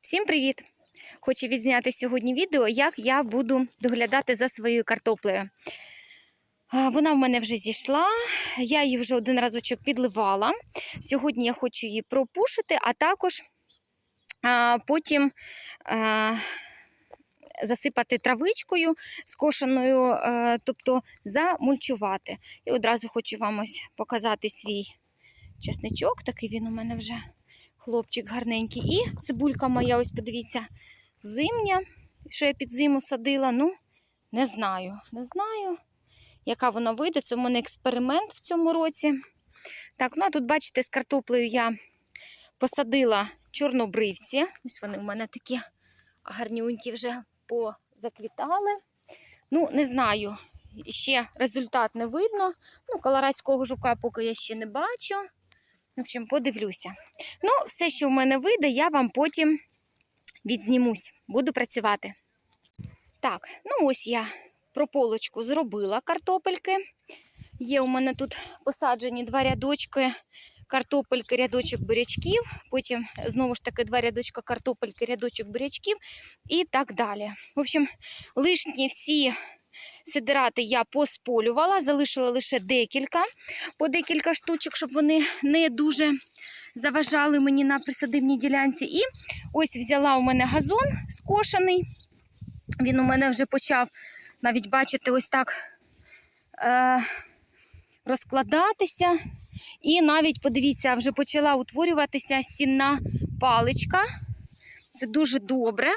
Всім привіт! Хочу відзняти сьогодні відео, як я буду доглядати за своєю картоплею. Вона в мене вже зійшла, я її вже один разочок підливала. Сьогодні я хочу її пропушити, а також а, потім а, засипати травичкою скошеною, а, тобто замульчувати. І одразу хочу вам ось показати свій чесничок. Такий він у мене вже хлопчик гарненький. І цибулька моя, ось подивіться, зимня, що я під зиму садила. Ну, не знаю, не знаю, яка вона вийде. Це в мене експеримент в цьому році. Так, ну а тут, бачите, з картоплею я посадила чорнобривці. Ось вони у мене такі гарнюнькі вже позаквітали. Ну, не знаю, ще результат не видно. Ну, колорадського жука поки я ще не бачу. В общем, подивлюся. Ну, все, що в мене вийде, я вам потім відзнімусь. Буду працювати. Так, ну ось я прополочку зробила картопельки. Є у мене тут посаджені два рядочки картопельки, рядочок бурячків. Потім знову ж таки два рядочка картопельки, рядочок бурячків і так далі. В общем, лишні всі сидирати я посполювала, залишила лише декілька, по декілька штучок, щоб вони не дуже заважали мені на присадибній ділянці. І ось взяла у мене газон скошений. Він у мене вже почав, навіть бачите, ось так е, розкладатися. І навіть, подивіться, вже почала утворюватися сінна паличка. Це дуже добре.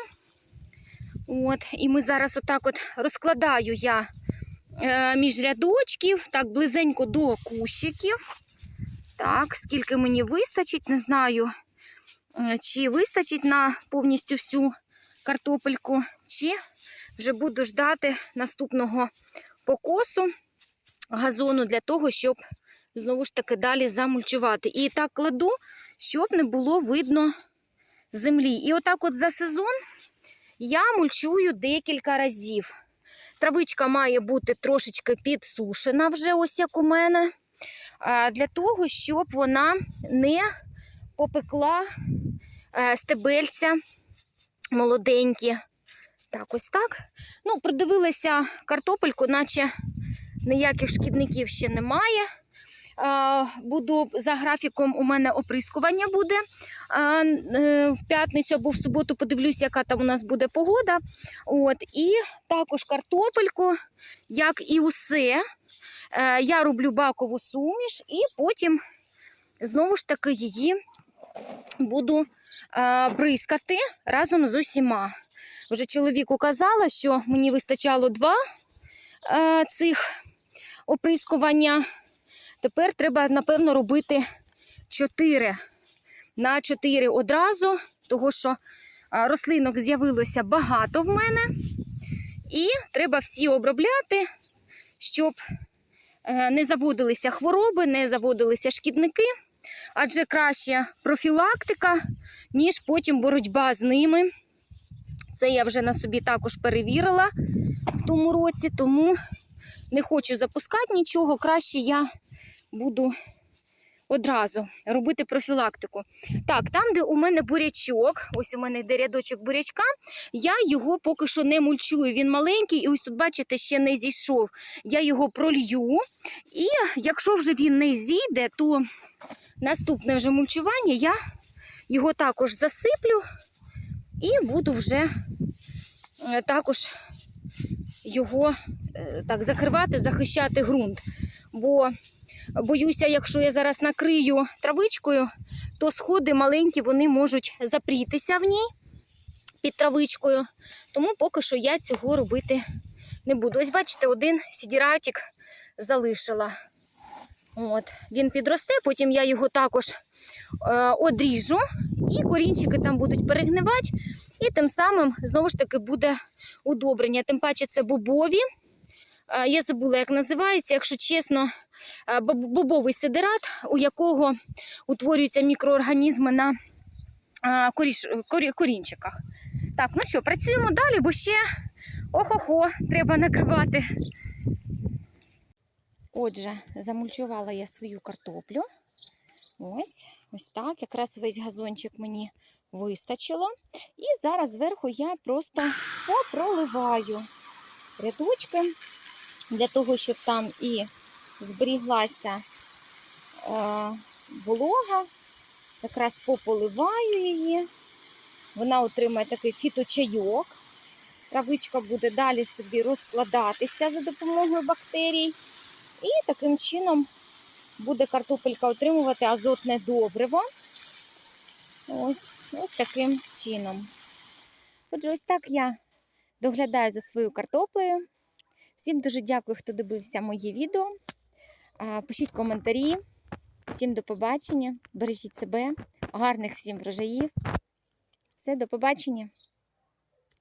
От, І ми зараз отак от розкладаю я е, між рядочків, так, близенько до кущиків. Так, скільки мені вистачить, не знаю, е, чи вистачить на повністю всю картопельку, чи вже буду ждати наступного покосу газону для того, щоб знову ж таки далі замульчувати. І так кладу, щоб не було видно землі. І отак от за сезон я мульчую декілька разів. Травичка має бути трошечки підсушена вже, ось як у мене, а, для того, щоб вона не попекла е, стебельця молоденькі. Так, ось так. Ну, продивилася картопельку, наче ніяких шкідників ще немає. Буду за графіком у мене оприскування буде а, е, в п'ятницю або в суботу. Подивлюся, яка там у нас буде погода. От і також картопельку, як і усе. е, Я роблю бакову суміш, і потім знову ж таки її буду е, бризкати разом з усіма. Вже чоловіку казала, що мені вистачало два цих оприскування. Тепер треба, напевно, робити 4 на 4 одразу, тому що рослинок з'явилося багато в мене. І треба всі обробляти, щоб е, не заводилися хвороби, не заводилися шкідники. Адже краще профілактика, ніж потім боротьба з ними. Це я вже на собі також перевірила в тому році, тому не хочу запускати нічого. Краще я буду одразу робити профілактику. Так, там, де у мене бурячок, ось у мене йде рядочок бурячка, я його поки що не мульчую. Він маленький, і ось тут, бачите, ще не зійшов. Я його пролью. І якщо вже він не зійде, то наступне вже мульчування я його також засиплю і буду вже е, також його е, так закривати, захищати ґрунт. Бо боюся, якщо я зараз накрию травичкою, то сходи маленькі вони можуть запрітися в ній під травичкою. Тому поки що я цього робити не буду. Ось бачите, один сідіратик залишила. От, Він підросте, потім я його також е, одріжу, і корінчики там будуть перегнивати, і тим самим знову ж таки буде удобрення. Тим паче це бобові. Я забула, як називається, якщо чесно, бобовий сидерат, у якого утворюються мікроорганізми на корінчиках. Так, ну що, працюємо далі, бо ще охо-хо, треба накривати. Отже, замульчувала я свою картоплю. Ось, ось так. Якраз весь газончик мені вистачило. І зараз зверху я просто попроливаю рядочки для того, щоб там і зберіглася е, волога. Якраз пополиваю її. Вона отримає такий фіточайок. Травичка буде далі собі розкладатися за допомогою бактерій. І таким чином буде картопелька отримувати азотне добриво. Ось, ось таким чином. Отже, ось так я доглядаю за свою картоплею. Всім дуже дякую, хто дивився моє відео. Пишіть коментарі. Всім до побачення. Бережіть себе, гарних всім врожаїв. Все, до побачення.